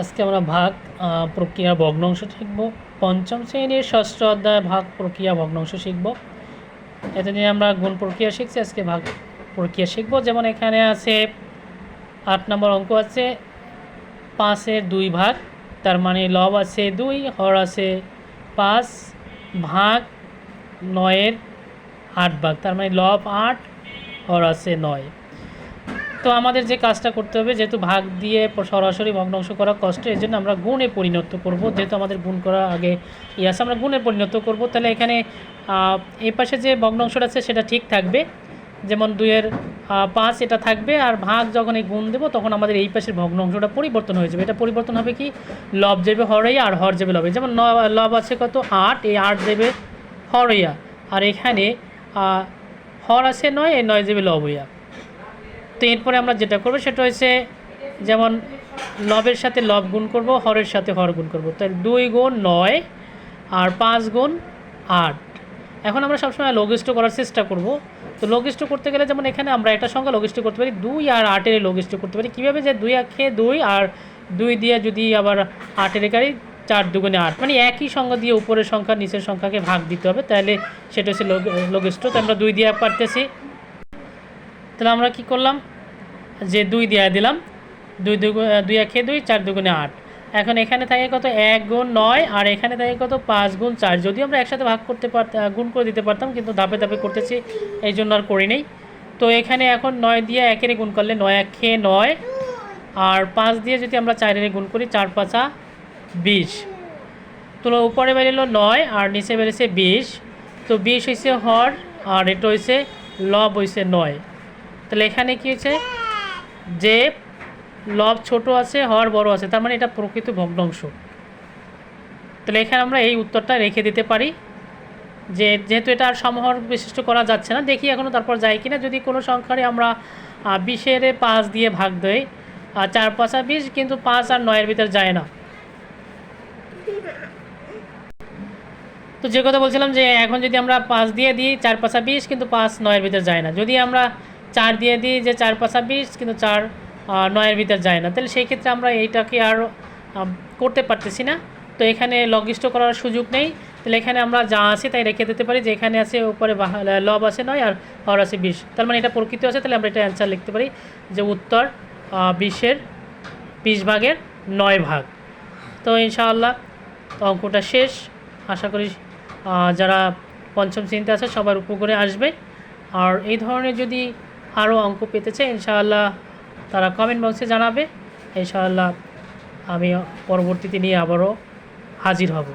আজকে আমরা ভাগ প্রক্রিয়া ভগ্নাংশ শিখব। পঞ্চম শ্রেণির ষষ্ঠ অধ্যায় ভাগ, প্রক্রিয়া ভগ্নাংশ শিখব। এতদিন আমরা গুণ প্রক্রিয়া শিখছি, আজকে ভাগ প্রক্রিয়া শিখব। যেমন এখানে আছে, আট নম্বর অঙ্ক আছে, পাঁচের দুই ভাগ, তার মানে লব আছে দুই, হর আছে পাঁচ, ভাগ নয়ের আট ভাগ, তার মানে লব আট, হর আছে নয়। তো আমাদের যে কাজটা করতে হবে, যেহেতু ভাগ দিয়ে সরাসরি ভগ্নাংশ করা কষ্ট এই জন্য আমরা গুণে পরিণত করব। যেহেতু আমাদের গুণ করা আগে ইয়ে আছে, আমরা গুণে পরিণত করব। তাহলে এখানে এই পাশে যে ভগ্নাংশটা আছে, সেটা ঠিক থাকবে। যেমন দুইয়ের পাঁচ এটা থাকবে, আর ভাগ যখন এই গুণ দেবো, তখন আমাদের এই পাশের ভগ্নাংশটা পরিবর্তন হয়ে যাবে। এটা পরিবর্তন হবে কি? লব যাবে হরইয়া আর হর যাবে লবে। যেমন লব আছে কত? আট, এই আট দেবে হরইয়া আর এখানে হর আছে নয়, এই নয় যাবে লবইয়া তো এরপরে আমরা যেটা করব সেটা হচ্ছে যেমন লবের সাথে লব গুণ করব, হরের সাথে হর গুণ করব। তাহলে দুই গুণ নয় আর পাঁচ গুণ আট। এখন আমরা সবসময় লঘিষ্ঠ করার চেষ্টা করব। তো লঘিষ্ঠ করতে গেলে যেমন এখানে আমরা একটা সংখ্যা লঘিষ্ঠ করতে পারি, দুই আর আটের লঘিষ্ঠ করতে পারি। কীভাবে যে দুই আখে দুই আর দুই দিয়ে যদি আবার আটের গাড়ি চার দুগুণে আট মানে একই সংখ্যা দিয়ে উপরের সংখ্যা নিচের সংখ্যাকে ভাগ দিতে হবে, তাহলে সেটা হচ্ছে লঘ- লঘিষ্ঠ। তো আমরা দুই দিয়ে পারতেছি। তাহলে আমরা কি করলাম? যে দুই দিয়ে দিলাম। দুই দুগুণ দুই একে দুই, চার দুগুণে আট। এখন এখানে থাকে কত? এক গুণ নয়, আর এখানে থাকে কত? পাঁচ গুণ চার। যদিও আমরা একসাথে ভাগ করতে পারতাম গুণ করে দিতে পারতাম, কিন্তু ধাপে ধাপে করতেছি, এই জন্য আর করি নেই। তো এখানে এখন নয় দিয়ে একের গুণ করলে নয়, এক খেয়ে নয়। আর পাঁচ দিয়ে যদি আমরা চারের গুণ করি, চার পাঁচা বিশ। তো উপরে বেরিয়েলো নয়, আর নিচে বেরিয়েছে বিশ। তো বিশ হয়েছে হর, আর এটা হয়েছে লব হয়েছে নয়। তাহলে এখানে কি হয়েছে? যে লব ছোট আছে, হর বড় আছে, তার মানে এটা প্রকৃত ভগ্নাংশ। তাহলে এখানে আমরা এই উত্তরটা রেখে দিতে পারি। যে যেহেতু এটা আর সমহর বিশিষ্ট করা যাচ্ছে না, দেখি এখনও তারপর যায় কিনা। যদি কোনো সংখ্যারে আমরা বিশের পাঁচ দিয়ে ভাগ দেয় আর চার পাঁচা বিশ, কিন্তু পাঁচ আর নয়ের ভিতর যায় না। তো যে কথা বলছিলাম যে এখন যদি আমরা পাঁচ দিয়ে দিই, চার পাঁচা বিশ, কিন্তু পাঁচ নয়ের ভিতর যায় না। যদি আমরা চার দিয়ে দিই যে চার পাঁচা বিশ, কিন্তু চার নয়ের ভিতর যায় না। তাহলে সেই ক্ষেত্রে আমরা এইটাকে আর করতে পারতেছি না। তো এখানে লঘিষ্ঠ করার সুযোগ নেই। তাহলে এখানে আমরা যা আছে তাই রেখে দিতে পারি যে এখানে আছে উপরে লব আছে নয় আর হর আছে বিশ। তার মানে এটা প্রকৃত আছে, তাহলে আমরা এটা অ্যান্সার লিখতে পারি যে উত্তর বিশের বিশ ভাগের নয় ভাগ। তো ইনশাআল্লাহ অঙ্কটা শেষ। আশা করি যারা পঞ্চম শ্রেণীতে আছে সবার উপকারে আসবে। আর এই ধরনের যদি আরও অঙ্ক পেতে চাই, ইনশাআল্লাহ তারা কমেন্ট বক্সে জানাবে। ইনশাআল্লাহ আমি পরবর্তীতে নিয়ে আবারও হাজির হব।